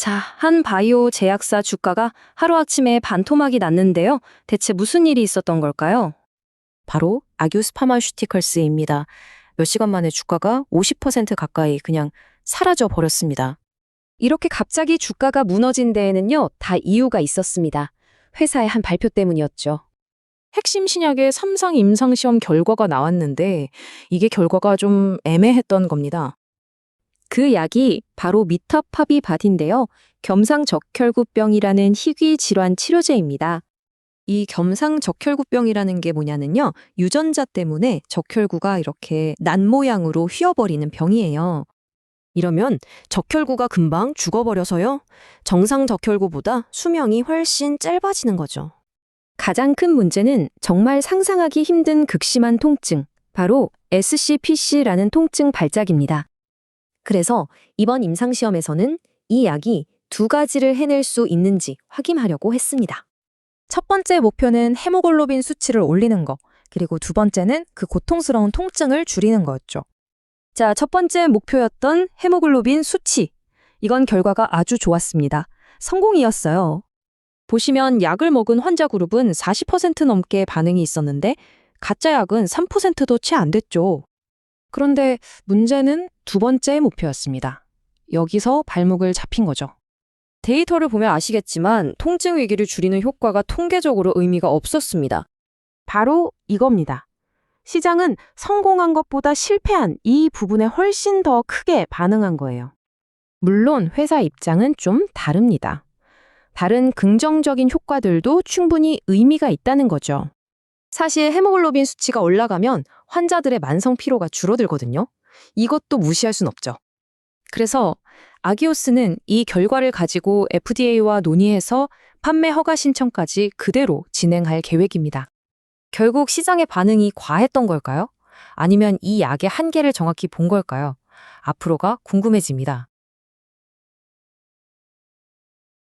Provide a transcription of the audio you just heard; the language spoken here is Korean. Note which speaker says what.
Speaker 1: 자, 한 바이오 제약사 주가가 하루아침에 반토막이 났는데요. 대체 무슨 일이 있었던 걸까요?
Speaker 2: 바로 아규스 파마슈티컬스입니다. 몇 시간 만에 주가가 50% 가까이 그냥 사라져 버렸습니다.
Speaker 1: 이렇게 갑자기 주가가 무너진 데에는요, 다 이유가 있었습니다. 회사의 한 발표 때문이었죠.
Speaker 3: 핵심 신약의 3상 임상시험 결과가 나왔는데 이게 결과가 좀 애매했던 겁니다.
Speaker 1: 그 약이 바로 미타파비바딘데요. 겸상적혈구병이라는 희귀 질환 치료제입니다. 이 겸상적혈구병이라는 게 뭐냐면요. 유전자 때문에 적혈구가 이렇게 난 모양으로 휘어버리는 병이에요.
Speaker 2: 이러면 적혈구가 금방 죽어버려서요. 정상 적혈구보다 수명이 훨씬 짧아지는 거죠.
Speaker 1: 가장 큰 문제는 정말 상상하기 힘든 극심한 통증, 바로 SCPC라는 통증 발작입니다. 그래서 이번 임상시험에서는 이 약이 두 가지를 해낼 수 있는지 확인하려고 했습니다.
Speaker 4: 첫 번째 목표는 헤모글로빈 수치를 올리는 거, 그리고 두 번째는 그 고통스러운 통증을 줄이는 거였죠.
Speaker 1: 자, 첫 번째 목표였던 헤모글로빈 수치. 이건 결과가 아주 좋았습니다. 성공이었어요. 보시면 약을 먹은 환자 그룹은 40% 넘게 반응이 있었는데 가짜 약은 3%도 채 안 됐죠.
Speaker 4: 그런데 문제는 두 번째 목표였습니다. 여기서 발목을 잡힌 거죠.
Speaker 1: 데이터를 보면 아시겠지만 통증 위기를 줄이는 효과가 통계적으로 의미가 없었습니다.
Speaker 4: 바로 이겁니다. 시장은 성공한 것보다 실패한 이 부분에 훨씬 더 크게 반응한 거예요. 물론 회사 입장은 좀 다릅니다. 다른 긍정적인 효과들도 충분히 의미가 있다는 거죠.
Speaker 1: 사실 헤모글로빈 수치가 올라가면 환자들의 만성 피로가 줄어들거든요. 이것도 무시할 순 없죠. 그래서 아기오스는 이 결과를 가지고 FDA와 논의해서 판매 허가 신청까지 그대로 진행할 계획입니다. 결국 시장의 반응이 과했던 걸까요? 아니면 이 약의 한계를 정확히 본 걸까요? 앞으로가 궁금해집니다.